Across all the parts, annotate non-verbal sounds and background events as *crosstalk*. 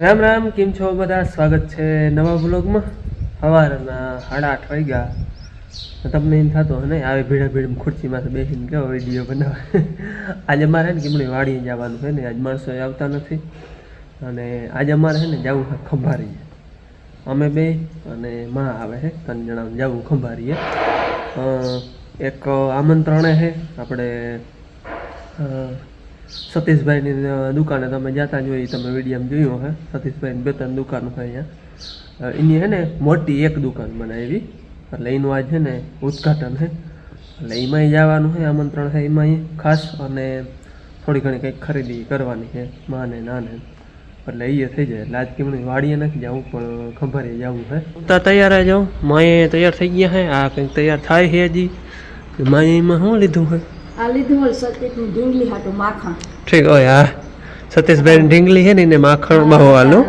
રામ રામ, કેમ છો બધા? સ્વાગત છે નવા બ્લોગમાં. સવારના સાડા આઠ વાગ્યા. તમને એમ થતો ને, આવે ભીડા ભીડ ખુરશીમાં બેસીને કેવો વીડિયો બનાવે? આજે અમારે ને કેમણી વાડીએ જવાનું છે ને, આજ માણસો આવતા નથી. અને આજે અમારે છે ને, જવું છે ખંભારીએ. અમે બે અને માં આવે છે, ત્રણ જણા જવું ખંભારીએ. એક આમંત્રણે છે, આપણે સતીશભાઈની દુકાને તમે જતા જોઈ હોય તમે વિડીયામાં જોયું હે? સતીશભાઈની બે ત્રણ દુકાનો હોય અહીંયા. એની હે ને મોટી એક દુકાન બનાવી. એટલે એનું આજે છે ને ઉદ્ઘાટન છે એટલે એમાંય જવાનું છે આમંત્રણ છે એમાંય. ખાસ અને થોડી ઘણી કંઈક ખરીદી કરવાની છે માને નાને. એટલે એ થઈ જાય. એટલે આજ કેમણી વાડીએ નથી જવું, પણ ખંભારીએ જવું છે તો તૈયાર આવી જાઉં માએ તૈયાર થઈ ગયા છે આ કંઈક તૈયાર થાય છે હજી. માએ એમાં શું લીધું છે આ લીધું હોય સતીશનું ઢીંગલી હાટું માખણ. ઠીક હોય હા. સતીશભાઈ ઢીંગલી છે ને એને માખણ બહુ હાલો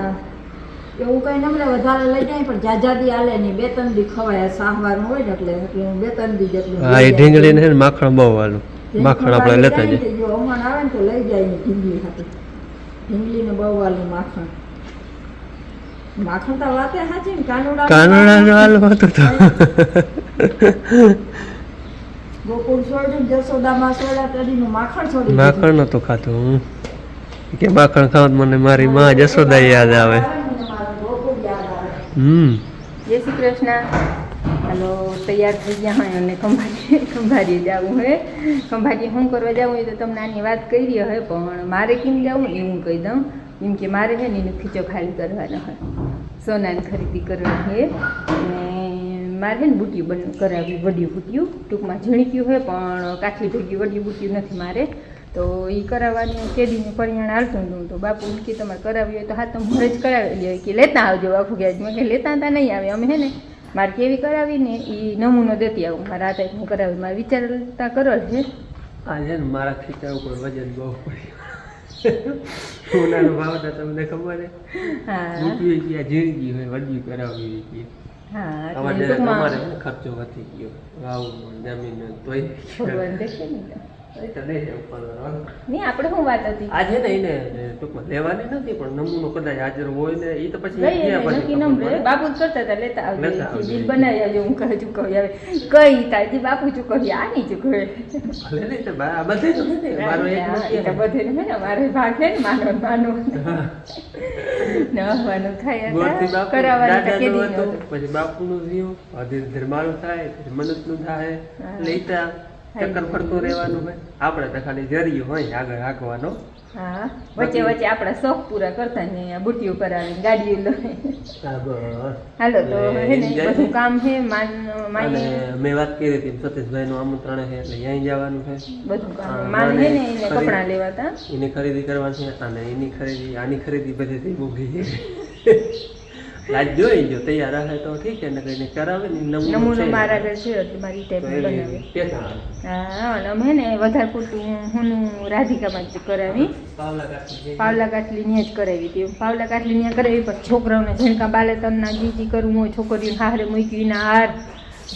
એવું કઈ નમરે વધારે લઈ જાય પણ જાજાદી આલે નહીં બે ત્રણ દી ખવાય સાહવાનું હોય ને એટલે એટલે હું બે ત્રણ દી જેટલું હા એ ઢીંગલી ને માખણ બહુ માખણ આપણે લેતા જઈએ. જો અમન આવે ને તો લઈ જાય ને ઢીંગલી હાટું. ઢીંગલી ને બહુ વાલું માખણ. માખણ તો વાતે સાચી ને કાનુડા કાનડા નો હાલ હતું તો. *laughs* ગોકુળ છોડ્યું જસોદામાં સોડા તરીનું માખણ છોડી માખણ નતું ખાતું હું કે માખણ ખાવ મને મારી માં જસોદા યાદ આવે. હમ. જય શ્રી કૃષ્ણ. હાલો તૈયાર થઈ ગયા હોય અને ખંભારી ખંભારીએ જવું હે. ખંભારીએ શું કરવા જવું હોય તો તમને આની વાત કરી હોય પણ મારે કેમ જવું એ હું કહી દઉં. કેમ કે મારે છે ને એનો ખીચો ખાલી કરવાનો હોય. સોનાની ખરીદી કરવાની છે અને મારે ને બુટીયું બન કરાવ્યું વડિયું બુટીયું. ટૂંકમાં ઝીણક્યું હોય પણ કાઠલી ભેગી વડિયું બુટીયું નથી મારે. તો એ કરાવવાની કેદીનું પરિણામ હાલતું હતું તો બાપુ કે તમારે કરાવી હોય તો હા તો મારે જ કરાવેલી હોય કે લેતા આવજો બાપુ કે મેં કે લેતા હતા નહીં આવે અમે હે ને મારે કેવી કરાવી ને એ નમૂનો દેતી આવું. મારે આ ટાઈપનું કરાવી મારે વિચારતા કરો છે. આજે મારા ખીચા ઉપર વજન બહુ પડ્યું. સોનાનો ભાવ હતા તમને ખબર હા. ગયા હોય વડવી કરાવવી કે ને ખર્ચો વધી ગયો વાવ જમીન તોય નહીં આપણે શું વાત હતી? ને એને ટૂંકમાં લેવાની નથી પણ નમૂનો કદાચ હાજર હોય ને એ તો પછી. બાપુ નું કરતા હતા લેતા આવજો. બિલ બનાવી આવજો હું કહું ચૂકવી આવે કઈ તાજી બાપુ ચૂકવી આ નહીં ચૂકવે ભલે નહીં તો બધે તો મારો એક હા, નથી એ તો બધે ને ને મારે ભાગ ને માનો માનો. *laughs* નવાનું થાય. કરાવવાનું. પછી બાપુનું ધીરે થાય મનસનું થાય લેતા. ચક્કર ફરતું રહેવાનું હોય. આપણે તો ખાલી જરી હોય આગળ હાંકવાનો. હા વચ્ચે વચ્ચે આપણા શોખ પૂરા કરતા ને બુટીઓ કરાવીને ગાડીઓ લઈ હાલો તો હે ને બધું કામ છે માન માની મેં વાત કરી હતી સતીશભાઈ નું આમંત્રણ છે એટલે અહીં જવાનું છે બધું કામ. માન હે ને એને કપડા લેવાતા. એની ખરીદી કરવાની છે અને એની ખરીદી આની ખરીદી બધીથી ઊભી છે આજ જોઈ જો તૈયાર રહે તો ઠીક છે ને કઈને કરાવે ને નમૂનો મારા આગળ છે એટલે મારી ટેપ બનાવે. હા અને અમે હે ને વધારે પૂરતું હું રાધિકામાં જ કરાવી. પાવલા કાટલીની કાટલી ને જ કરાવી હતી. પાવલા કાટલી ને કરાવી પણ છોકરાઓને ઝીણકા બાલેતરના જીજી કરવું હોય છોકરીઓને હારે મૂકીને હાર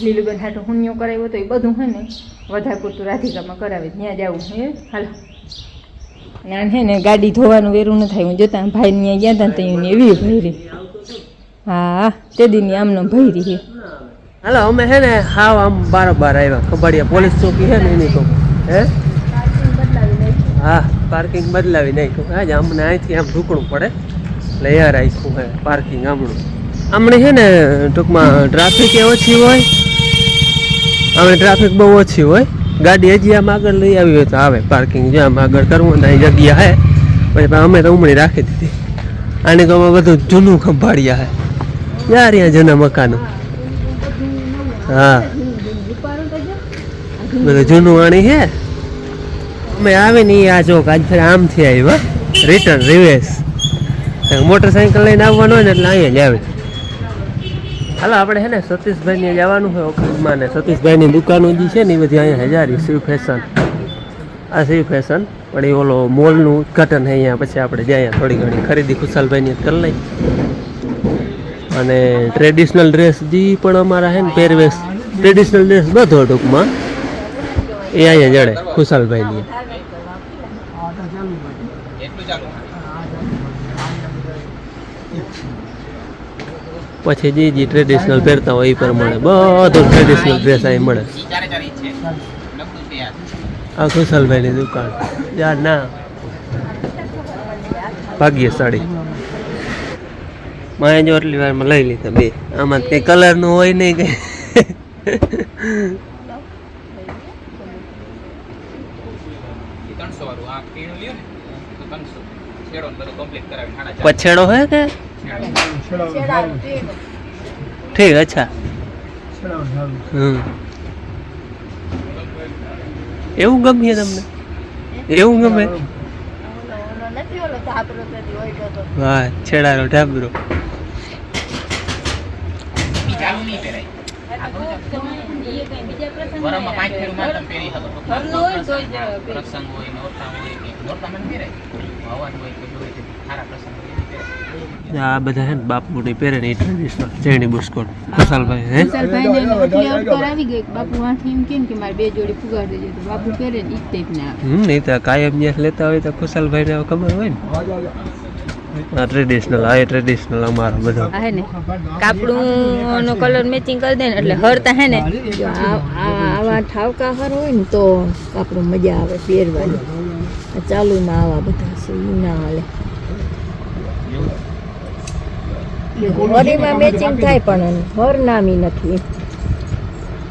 લીલુબેન હાટો હુન્યો કરાવ્યો તો એ બધું હે ને વધારે પૂરતું રાધિકામાં કરાવી. ત્યાં જવું હે હાલો. ના હે ને ગાડી ધોવાનું વેરું ન થાય હું જોતા ભાઈ ત્યાં ગયા હતા ત્યાં એવી ભૈરી. હા, તે દીની આમનો ભૈરી રહી. હાલો, અમે હે ને હાવ આમ બારોબાર આવ્યા. ખબડિયા પોલીસ ચોકી છે ને એની તો. હે? હા પાર્કિંગ બદલાવી નાખ્યું. આજ અમને અહીંથી આમ ઢૂકણું પડે. એટલે અહીંયા રાખ્યું હે પાર્કિંગ આમણું. આમણે છે ને ટૂંકમાં ટ્રાફિક ઓછી હોય. આમણે ટ્રાફિક બહુ ઓછી હોય. ગાડી હજી આમ આગળ લઈ આવી હોય તો આવે પાર્કિંગ જો આમ આગળ કરવું ને જગ્યા હે. પછી અમે તો ઉમળી રાખી દીધી. આને તો અમે બધું જૂનું ખંભાળ્યા હે. યાર અહીંયા જૂના મકાનો. હા. બધું જૂનું વાણી છે? અમે આવે ને આ ચોક, આજ ફેર આમથી આવ્યા રિટર્ન રિવેસ મોટરસાઇકલ લઈને આવવાનું હોય ને એટલે અહીંયા જ આવે. હાલો, આપણે છે ને સતીશભાઈને જવાનું હોય ઓફિસમાં ને સતીશભાઈની દુકાનો જે છે ને એ બધી અહીંયા હજારી શિવ ફેશન આ શિવ ફેશન પણ એ ઓલો મોલનું ઉદઘાટન અહીંયા, પછી આપણે જાય થોડી ઘણી ખરીદી ખુશાલભાઈની કરી લઈ અને ટ્રેડિશનલ ડ્રેસ જે પણ અમારા છે ને પહેરવેશ. ટ્રેડિશનલ ડ્રેસ બધો ટૂંકમાં. એ અહીંયા જડે, ખુશાલભાઈની. પછી જે જે ટ્રેડિશનલ પહેરતા હોય એ પ્રમાણે બધું ટ્રેડિશનલ ડ્રેસ અહીં મળે. આ ખુશાલભાઈની દુકાન. યાર ના. ભાગ્યશાળી. મેં જો આટલી વારમાં લઈ લીધા બે. આમાં કઈ કલરનું હોય નહીં ચાર પછેડો હે કે? ઠીક અચ્છા. હમ. એવું ગમે તમને? એવું ગમે? હા છેડાનો ઢાબરો બીજાનું નહીં પહેરાય. વરમાં પાંચ ફેરું માં તમે પહેરી શકો. પ્રસંગ હોય નોરતા હોય કે નોરતામાં નહીં પહેરાય. હવન હોય કે હોય સારા પ્રસંગ હોય આ બધા હે ને બાપુની પહેરે ને એ ટ્રેડિશનલ બુસ્કોટ. કુશાલભાઈ હે? ગઈ બાપુ વાંથી એમ કેમ કે મારે બે જોડી ફુગાડ દેજો તો બાપુ પહેરે ને ઈ જ ટાઈપના હમ નહીં તો કાયમ જ્યાં લેતા હોય તો કુશાલભાઈને ને ખબર હોય ને. આ ટ્રેડિશનલ આ ટ્રેડિશનલ અમારો બધો. હે ને કાપડું નો કલર મેચિંગ કરી દે ને એટલે હરતા હે ને જો આ આ- આવા ઠાવકા હર હોય ને તો કાપડું મજા આવે પહેરવાની. ચાલુ ચાલુમાં આવા બધા છે ઈ ના હાલે. હરીમાં મેચિંગ થાય પણ હર નામી નથી.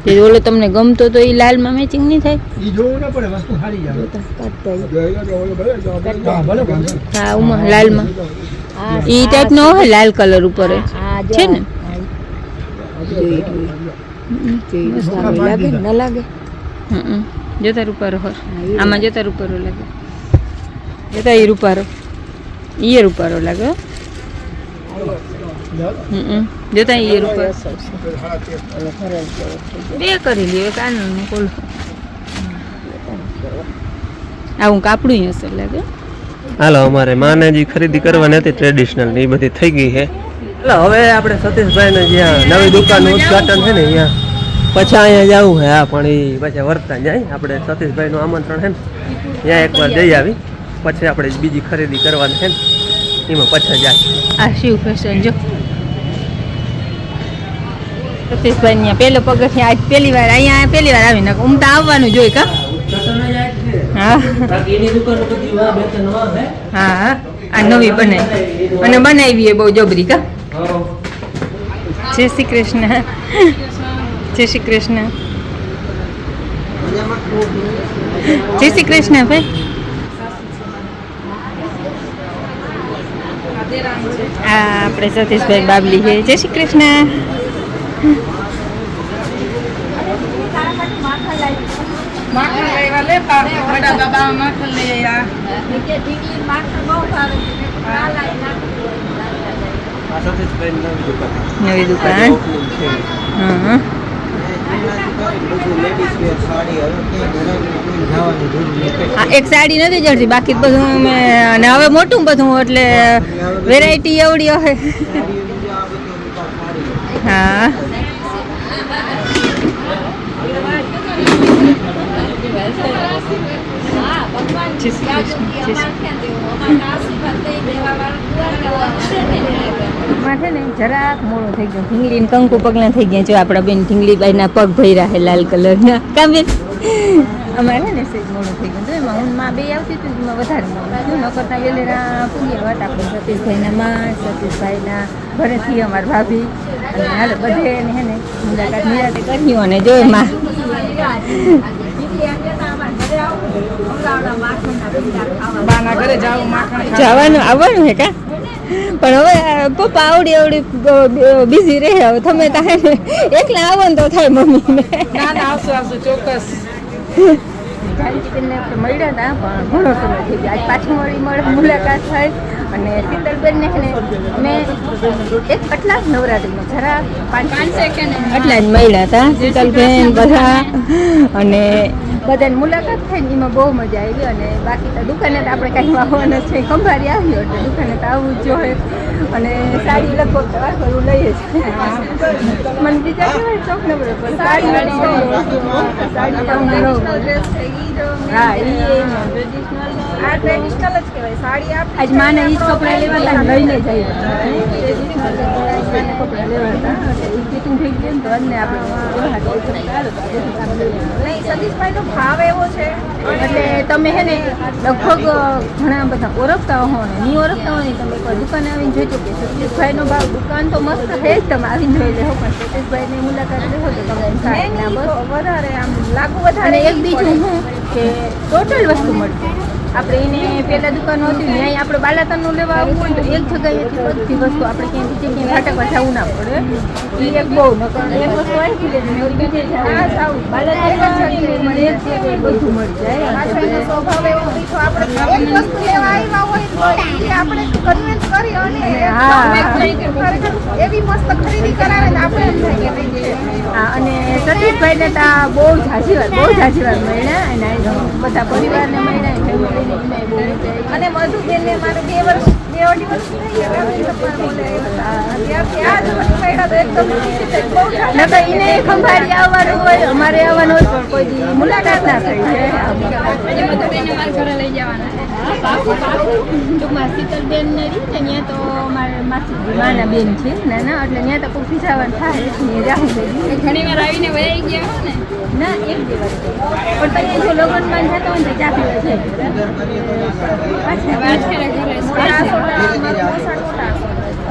તે ઓલો તમને ગમતો તો એ લાલમાં મેચિંગ નહીં થાય? જોતા કાઢતા ઈ. હા ઉમા લાલમાં. એ ટાઈપનો ટાઈપ નો હોય લાલ કલર ઉપર એ. છે ને? સારું લાગે ને? ન લાગે? હમ જોતા રૂપારો હર હા, આમાં જોતા રૂપારો લાગે. જોતા એ રૂપારો. એ રૂપારો લાગે હો. હમ. જોતા જેવો થઈ બે કરી લ્યો એક આનો ને આવું કાપડું હશે લાગે હાલો અમારે માને જે ખરીદી કરવાની હતી ટ્રેડિશનલ ને એ બધી થઈ ગઈ છે. એટલે હવે આપણે સતીશભાઈને જ્યાં નવી દુકાનનું ઉદઘાટન છે ને અહીંયા પછી અહીંયા જવું છે. હા પણ એ પછી વર્તા જાય. આપણે સતીશભાઈનું આમંત્રણ છે ને ત્યાં એકવાર જઈ આવી. પછી આપણે બીજી ખરીદી કરવાની છે ને એમાં પછી જાય. આ શિવ ફેશન જો. સતીશભાઈ અહીંયા પેલો પગથિયાં આજ પહેલી વાર અહીંયા પહેલી વાર આવીને ઉમટા આવવાનું જોઈ કા? હા. હા હા. આ નવી બનાવી. અને બનાવી એ બહુ જબરી કા? જય શ્રી કૃષ્ણ. જય શ્રી કૃષ્ણ. જય શ્રી કૃષ્ણ ભાઈ. આ આપણે સતીશભાઈ બાબલી છે. જય શ્રી કૃષ્ણ. નવી દુકાન. નવી. હા એક સાડી નથી જડતી બાકી બધું અમે અને હવે મોટું બધું એટલે વેરાયટી એવડી હોય. હા, જય શ્રી કૃષ્ણ, ને જરાક મોડું થઈ ગયું. ઢીંગલી ને કંકુ પગલા થઈ ગયા જો આપણા બેન ઢીંગલીબાઈ ના પગ ભર્યા છે લાલ કલરના. કામ બેન? અમારે ને સેજ મોડું થઈ ગયું. તો એમાં હું માં બે આવતી હતી એમાં વધારે મોડું ન કરતા વેલેરા પૂગ્યા હતા આપણે સતીશભાઈના માં સતીશભાઈના ઘરેથી અમારા ભાભી. અને હાલ બધે ને હે ને મુલાકાત નિરાતે કર્યું અને જો એમાં બાના ઘરે જાવ માખણ જવાનું આવવાનું હે કા? પણ હવે પપ્પા આવડી આવડી બિઝી રહે હવે તમે તાહે એકલા આવો ને તો થાય મમ્મીને. ના ના આવશું આવશું ચોક્કસ. મળ્યા હતા પણ ઘણો સમય થઈ ગયો. આજ પાછી મળી મળે મુલાકાત થાય. અને શીતલબેનને અમે એક આટલા જ નવરાત્રિમાં જરા પાંચ આટલા જ મળ્યા હતા શીતલબેન બધા અને બધાની મુલાકાત થઈ ને એમાં બહુ મજા આવી અને બાકી તો દુકાને તો આપણે કાંઈ આવવાના છે ખંભારી આવ્યો એટલે દુકાને તો આવવું જ જોઈએ. અને સાડી લગભગ તો કરવું લઈએ જ. મને બીજા કેવાય ચોક નંબર પર સાડી સાડી. હા એ. ટ્રેડિશનલ આ ટ્રેડિશનલ જ કહેવાય સાડી આપ આજ માને ઈ કપડાં લેવા હતા લઈને જઈએ. લેવા હતા ફિટિંગ થઈ તો અમને આપણે તો ભાવ એવો છે. એટલે તમે હે ને લગભગ ઘણા બધા ઓળખતા હો ને નહીં ઓળખતા હોય ને તમે એકવાર દુકાને આવીને જોજો કે સતીશભાઈનો ભાવ દુકાન તો મસ્ત છે જ તમે આવીને જોઈ લેવો પણ સતીશભાઈની મુલાકાત લેવો તો તમને વધારે આમ લાગુ વધારે એક બીજું શું કે ટોટલ વસ્તુ મળશે. આપણે એને પેલા દુકાન હતી ત્યાં આપણે બાલાતાનું લેવા આવવું હોય તો એક જગ્યાએથી બધી વસ્તુ આપણે ક્યાંય બીજે ક્યાંય ભાટકવા જવું ના પડે. એ એક બહુ નકર એક વસ્તુ આવી બીજે જવું. સાવ. એક જગ્યાએ બધું મળી જાય. સ્વભાવ એવો બીજો આપણે એક વસ્તુ લેવા આવ્યા હોય તો આપણે કન્વિન્સ કરી અને હા. એવી મસ્ત ખરીદી કરાવે ને આપણે એમ થાય કે અને સતીશભાઈને તો આ બહુ ઝાઝી વાર બહુ ઝાઝી વાર મળ્યા અને બધા પરિવારને મળ્યા. અને મધુબેનને મારે બે વર્ષ બે અઢી વર્ષ થઈ ગયા એને ખંભાળી આવવાનું હોય અમારે આવવાનું હોય પણ કોઈ દી મુલાકાત ના થઈ ટૂંકમાં શીતલબેન ને રહી ને ત્યાં તો મારે માસી માના બેન છે નાના એટલે ત્યાં તો કોઈ ખીચાવાનું થાય ઘણી વાર આવીને વહી ગયા ને. ના એક દિવસ પણ પછી જો લગ્નમાં જતા હોય ને તો ચા પીવા સોડા.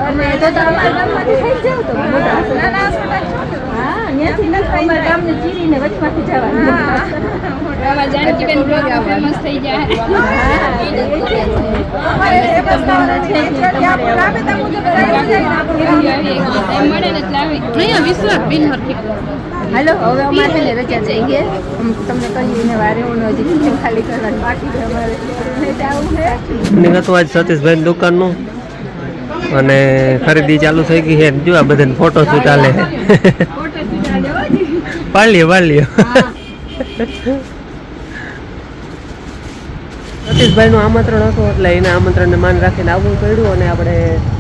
અને તો તો અમારા ગામમાંથી થઈ જાવ તો. હા ત્યાંથી નથી અમારા ગામને ચીરીને વચમાંથી જવાનું. જાનકીબેન બ્લોગ ફેમસ થઈ જાય. છે. વિશ્વાસ બિનહર હાલો, હવે અમારે ને રજા જઈએ તમને કહ્યું વારે હું હજી ખાલી કરવાનું બાકી છે અમારે. આજ સતીશભાઈ દુકાનનું. અને ખરીદી ચાલુ થઈ ગઈ છે. જો આ બધાને ફોટો શૂટ ચાલે પાડલીએ પાડલીએ સતીશભાઈનું આમંત્રણ હતું, એટલે એને આમંત્રણને માન રાખીને આવવું પડ્યું અને આપણે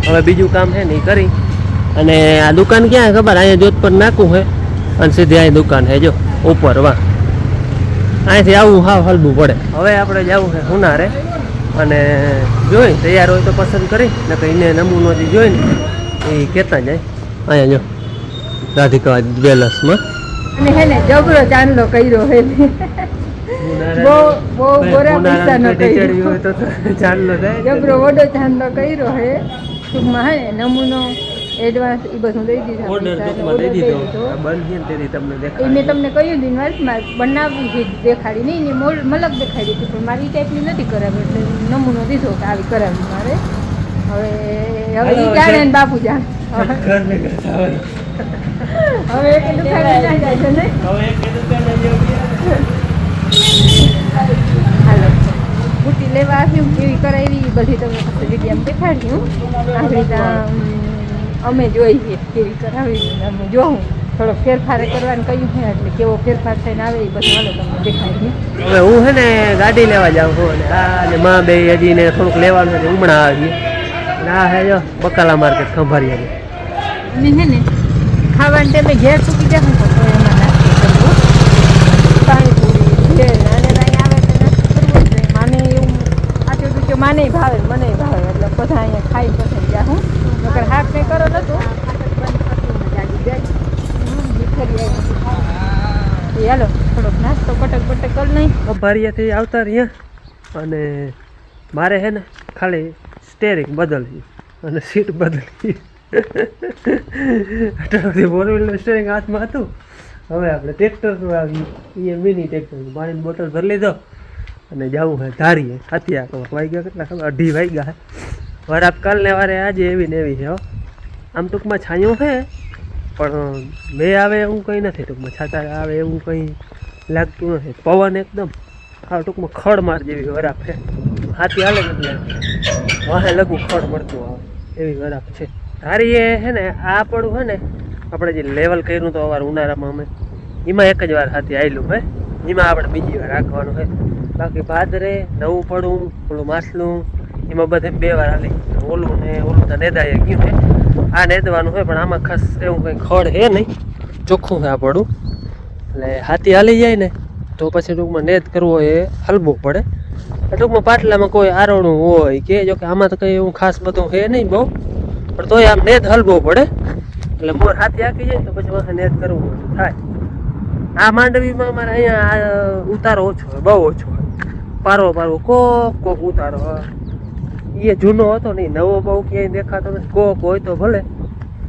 હવે બીજું કામ છે ને કરી. અને આ દુકાન ક્યાં ખબર? અહીંયા જોધપુર નાખવું છે. અને સીધી અહીં દુકાન હે જો ઉપર વાહ. અહીંથી આવું હાવ હલવું પડે. હવે આપણે જવું છે હુનારે અને જોઈ તૈયાર હોય તો પસંદ કરી ને એને નમૂનો જે જોઈને એ કહેતા જાય. અહીંયા જો રાધિકા જ્વેલર્સમાં. અને હે ને જબરો ચાંદલો કર્યો હે બહુ બહુ ગોરા પૈસાનો કર્યો. ચાલો થાય જબરો વડો ચાંદલો કર્યો હે. ટૂંકમાં હે નમૂનો એડવાન્સ એ બધું દઈ દીધા. ઓર્ડર ટૂંકમાં દઈ દીધો. બંધ છે ને તેથી તમને દેખાડી. મેં તમને કહ્યું હતું વર્ષમાં બનાવવી છે દેખાડી નહીં ને મોલ મલક દેખાડી હતી પણ મારી ટાઈપની નથી કરાવી એટલે નમૂનો દીધો કે આવી કરાવી મારે. હવે હવે એ જાણે હવે. ને બાપુ જાણે. *laughs* હવે એક દુકાને ના જાય છે ને. હવે એક દુકાને હાલો. બુટી લેવા આવ્યું કેવી કરાવી બધી તમને ફક્ત વિડીયામાં દેખાડ્યું આગળ ત્યાં અમ, જોઈએ કેવી કરાવી અમે જોઉં. થોડો ફેરફાર કરવાનું કહ્યું છે એટલે કેવો ફેરફાર થઈને આવે એ બધું હાલો તમને દેખાય હવે હું છે ને ગાડી લેવા જાઉં છું અને આ ને માં બે હજી ને થોડુંક લેવાનું છે હમણાં આવી અને આ હે જો બકાલા માર્કેટ ખંભારી અને હે ને તે ટાઈમે ઘેર ચૂકી જાય તો તો એમાં નાસ્તો કરવો. પાણીપુરી ઘેર અને આવે તો નાસ્તો કરવો જ જોઈએ માને એવું આટલું માને ભાવે મને ભાવે એટલે બધા અહીંયા ખાઈ પછી જા હું નકર હાથ ને કરો નતું હાલો, થોડોક નાસ્તો પટક પટક કરી નહીં ખંભાળિયાથી આવતા રહ્યા અને મારે હે ને ખાલી સ્ટેરિંગ બદલવી અને સીટ બદલવી. અત્યાર ફોર વ્હીલર સ્ટેરિંગ હાથમાં હતું. હવે આપણે ટ્રેક્ટરનું આવ્યું એ મિની ટ્રેક્ટર પાણીની બોટલ ભરી લીધો અને જવું હોય ધારીએ. હાથિયા આખો વાગ્યા કેટલા ખબર? અઢી વાગ્યા વાર આપ કાલને વારે આજે એવી ને એવી છે આમ ટૂંકમાં છાંયો છે પણ બે આવે એવું કંઈ નથી, ટૂંકમાં છાતા આવે એવું કંઈ લાગતું નથી. પવન એકદમ હા ટૂંકમાં ખડ માર જેવી વરાપ છે. હાથી હાલે એટલે વાહે લગું ખડ મળતું આવે એવી વરાપ છે. ધારી એ છે ને, આ પડું છે ને, આપણે જે લેવલ કર્યું તો અવાર ઉનાળામાં અમે, એમાં એક જ વાર હાથી આવેલું હે. એમાં આપણે બીજી વાર રાખવાનું છે બાકી ભાદરે નવું પડું ઓલું માછલું, એમાં બધે બે વાર હાલી. ઓલું ને ઓલું તો નેદાય ગયું હે. આ નેદવાનું હોય, પણ આમાં ખાસ એવું કંઈ ખડ હે નહીં. ચોખ્ખું છે આ પડું. એટલે હાથી હાલી જાય ને, તો પછી ટૂંકમાં નેદ કરવો એ હલવું પડે. ટૂંકમાં પાટલામાં કોઈ આરોણું હોય કે, જો કે આમાં તો કંઈ એવું ખાસ બધું હે નહીં બહુ. પણ તોય આમ નેદ હલવો પડે. એટલે મોર હાથી આંકી જાય તો પછી મારે નેદ કરવું થાય. આ માંડવીમાં અમારે અહીંયા ઉતારો ઓછો હોય, બહુ ઓછો હોય. પારવો પારવો કોક કોક ઉતારો હોય. એ જૂનો હતો નહીં નવો બહુ ક્યાંય દેખાતો નથી. કોક હોય તો ભલે.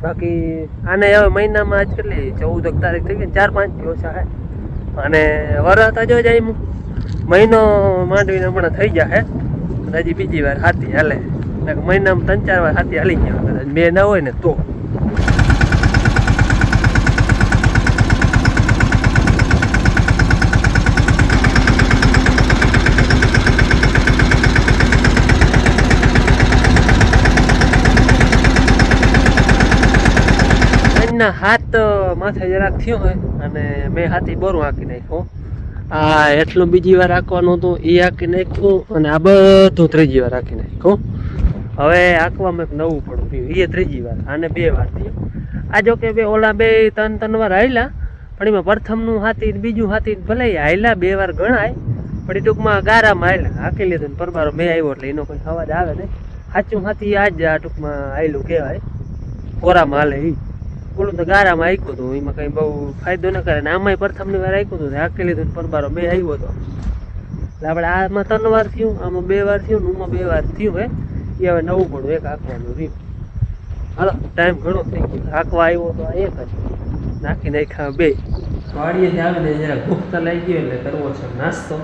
બાકી આને હવે મહિનામાં આજ કેટલી ચૌદ તારીખ થઈ ગઈ ચાર પાંચ દિવસ હે. અને વરસ જો જાય મહિનો માંડવીને હમણાં થઈ જાય હે. હજી બીજી વાર હાથી હાલે. મહિનામાં ત્રણ ચાર વાર હાથી હાલી ગયા. બે ના હોય ને તો. એમના હાથ માથે જરાક થયો હોય અને મેં હાથી બોરું હાંકી નાખ્યું. આ એટલું બીજી વાર હાંકવાનું હતું એ હાંકી નાખ્યું અને આ બધું ત્રીજી વાર હાંકી નાખ્યું હવે હાંકવામાં એક નવું પડું થયું એ ત્રીજી વાર, આને બે વાર થયું. આ જો કે બે, ઓલા બે ત્રણ ત્રણ વાર હાલ્યા પણ એમાં પ્રથમનું હાથી બીજું હાથી ભલે હાલ્યા બે વાર ગણાય, પણ એ ટૂંકમાં ગારામાં હાલ્યા હાંકી લીધું ને પરબારો મેં આવ્યો એટલે એનો કોઈ અવાજ આવે નહીં. સાચું હાથી આજ આ ટૂંકમાં આવેલું કહેવાય. કોરામાં હાલે ઈ. ઓલું તો ગારામાં આખ્યું હતું, એમાં કઈ બહુ ફાયદો ન કરે. ને આમાંય પ્રથમની વાર આખ્યું હતું હાકી લીધું પરબારો, બે આવ્યો હતો એટલે આપણે આમાં ત્રણ વાર થયું, આમાં બે વાર થયું ને બે વાર થયું હે. એ હવે નવું પડું એક હાંકવાનું રહ્યું. હાલો, ટાઈમ ઘણો થઈ ગયો. હાંકવા આવ્યો તો આ એક જ. નાખી નાખ્યા બે. વાડીએથી આવીને જરા ભૂખ તો લઈ ગયો એટલે કરવો છે નાસ્તો.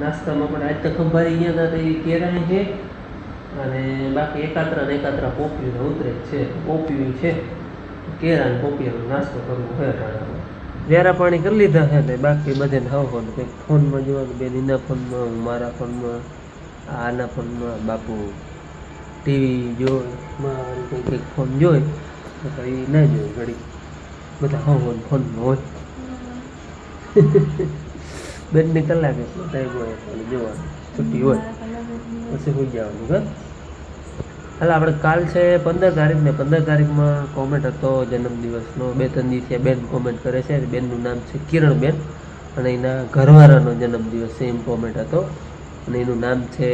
નાસ્તામાં પણ આજ તો ખંભારી ગયા હતા તો એ છે. અને બાકી એકાત્ર ને એકાત્રા પોપિયું ઉતરે છે. પોપ્યું છે. કેરા ને પોપિયાનો નાસ્તો કરવો છે વેરા પાણી કરી લીધા છે ને બાકી બધે હવ હો કંઈક ફોનમાં જોવાનું બેન એના ફોનમાં હું મારા ફોનમાં, આના ફોનમાં, બાપુ ટીવી જો મારી કંઈક કંઈક ફોન જોઈ તો એ ના જોઈ ઘડી. બધા હવ હો ફોનમાં હોય. *laughs* બેનને કલાકે ટાઈમ હોય એટલે જોવાનું, છુટ્ટી હોય, પછી હોઈ જવાનું, હા? હાલ આપણે કાલ છે પંદર તારીખ ને પંદર તારીખમાં કોમેન્ટ હતો જન્મદિવસનો. બે ત્રણ દિવસે બેન કોમેન્ટ કરે છે. બેનનું નામ છે કિરણબેન. અને એના ઘરવાળાનો જન્મદિવસ છે એમ કોમેન્ટ હતો. અને એનું નામ છે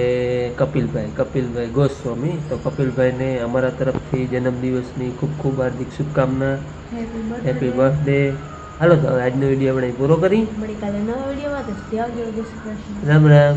કપિલભાઈ. કપિલભાઈ ગોસ્વામી. તો કપિલભાઈને અમારા તરફથી જન્મદિવસની ખૂબ ખૂબ હાર્દિક શુભકામના. હેપી બર્થડે હાલો તો આજનો વીડિયો આપણે પૂરો કરી. રામ રામ.